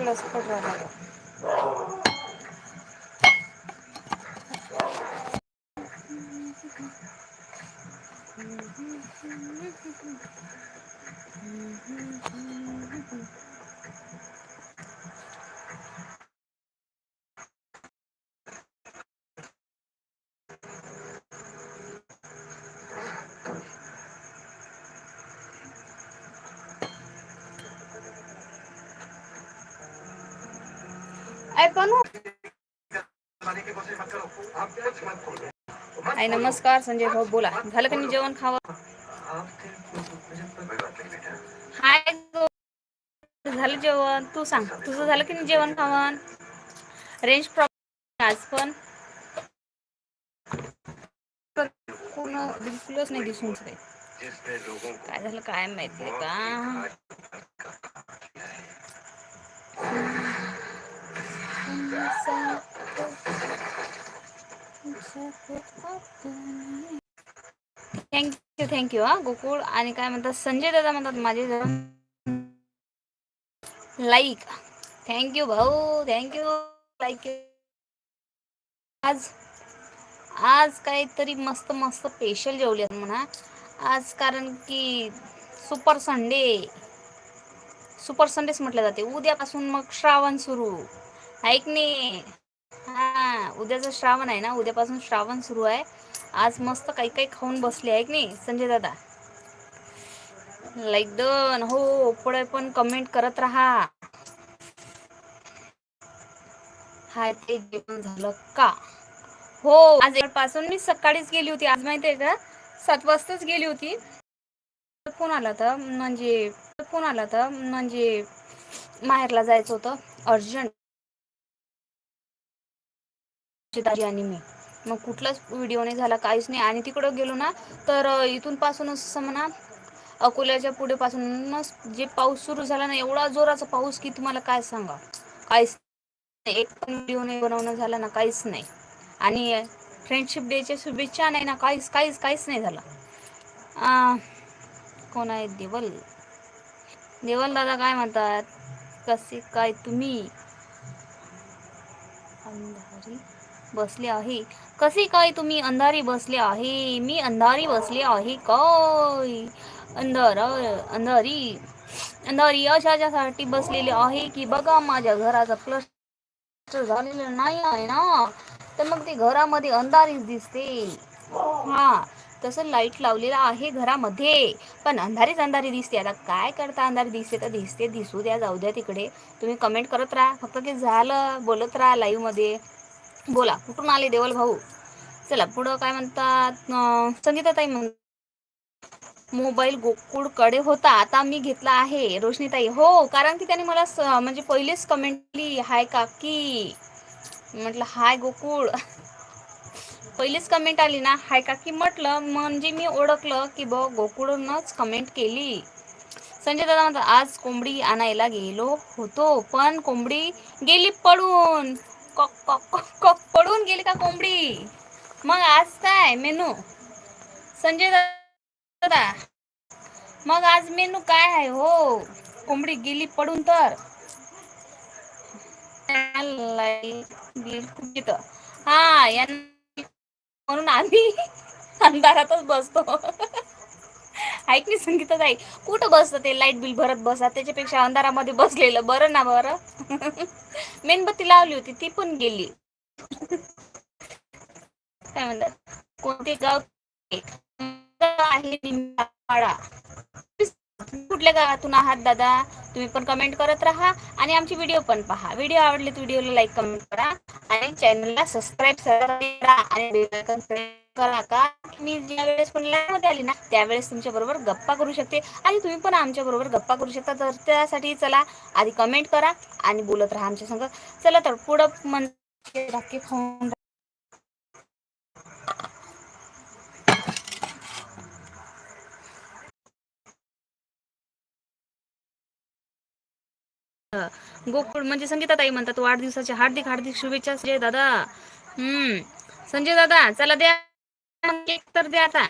लसपट राहणार ऐ पण हो? नमस्कार संजय भाऊ बोला. झालं का नाही जेवण खावं? हाय झालं जेवण? तू सांग. तुझं झालं की नाही जेवण खावण? रेंज प्रॉब्लेम आज पण. कोण बिलकुलच नाही दिसून काय काय झालं काय माहिती का थँक्यू थँक्यू हा गोकुळ आणि काय म्हणतात संजय दादा म्हणतात माझे लाईक थँक्यू भाऊ थँक्यू लाईक आज आज काहीतरी मस्त मस्त स्पेशल जेवले म्हणा. आज कारण की सुपर संडे सुपर संडेच म्हटलं जाते. उद्यापासून मग श्रावण सुरू. ऐक नाही हा उद्याच श्रावण आहे ना उद्यापासून श्रावण सुरू आहे. आज मस्त काही काही खाऊन बसले आहे की नाही संजय दादा. लाईक डन हो पुढे पण कमेंट करत राहा. हाय ते जेवण झालं का? हो आज पासून मी सकाळीच गेली होती आज माहिती आहे का? सात वाजताच गेली होती. फोन आला तर म्हणजे फोन आला तर म्हणजे माहेरला जायचं होतं अर्जंट. दाजी आणि मी. मग कुठलाच व्हिडिओ नाही झाला काहीच नाही. आणि तिकडं गेलो ना तर इथून पासून असं म्हणा अकोल्याच्या पुढे पासूनच जे पाऊस सुरू झाला ना एवढा जोराचा पाऊस की तुम्हाला काय सांगा? काहीच एक पण व्हिडिओ नाही बनवणं झाला ना काहीच नाही. आणि फ्रेंडशिप डेच्या शुभेच्छा नाही ना काहीच काहीच काहीच नाही झाला. कोण आहे? देवल. देवल दादा काय म्हणतात? कसे काय तुम्ही? अंधारी. बसले आहे. कसे काय तुम्ही अंधारी बसले आहे? मी अंधारी बसले आहे काय? अंधार अंधारी अंधारी अशाच्यासाठी बसलेले आहे की बघा माझ्या घराचा क्लस्टर झालेलं नाही आहे ना? तर मग ते घरामध्ये अंधारीच दिसते. हा तसं लाइट लावलेला आहे घरामध्ये. पण अंधारीच अंधारी दिसते. आता काय करता अंधारी? दिसते तर दिसते. दिसू द्या जाऊ द्या तिकडे. तुम्ही कमेंट करत राहा. फक्त ते झालं बोलत राहा लाईव्हमध्ये. बोला कुठून आले देवल भाऊ? चला पुढं काय म्हणतात संगीताताई म्हण मोबाईल गोकुळकडे होता आता मी घेतला आहे रोशनीताई. हो कारण की त्याने मला म्हणजे पहिलेच कमेंटली हाय काकी. म्हटलं हाय गोकुळ. पहिलीच कमेंट आली ना हाय काकी म्हटलं म्हणजे मी ओळखलं की ब गोकुळनच कमेंट केली. संजय दादा म्हणतात आज कोंबडी आणायला गेलो होतो पण कोंबडी गेली पडून कॉक कॉक कॉक पडून गेली का कोंबडी? मग आज काय मेनू? संजय दादा मग आज मेनू काय आहे हो? कोंबडी गेली पडून तर. हा यांना म्हणून आम्ही अंधारातच बसतो. ऐक नाही संगीता ताई कुठं बसत ते लाइट बिल भरत बसा? त्याच्यापेक्षा अंधारामध्ये बसलेलं बरं ना बरं? मेणबत्ती लावली होती ती पण गेली. काय म्हणतात? कोणते गाव? आहे कुठल्या गावातून आहात दादा? तुम्ही पण कमेंट करत राहा आणि आमची व्हिडिओ पण पहा. व्हिडिओ आवडले तर व्हिडिओला लाईक कमेंट करा आणि चॅनलला सबस्क्राईब करा आणि करा का? मी ज्या वेळेस पण लाईव्ह आली ना त्यावेळेस तुमच्या बरोबर गप्पा करू शकते. आणि तुम्ही पण आमच्या बरोबर गप्पा करू शकता. तर त्यासाठी चला आधी कमेंट करा आणि बोलत राहा आमच्या संग. चला तर पुढं म्हणजे खाऊन गोकुळ म्हणजे संगीता ताई म्हणतात वाढदिवसाच्या हार्दिक हार्दिक शुभेच्छा दादा. हम्म संजय दादा चला द्या. तर द्या आता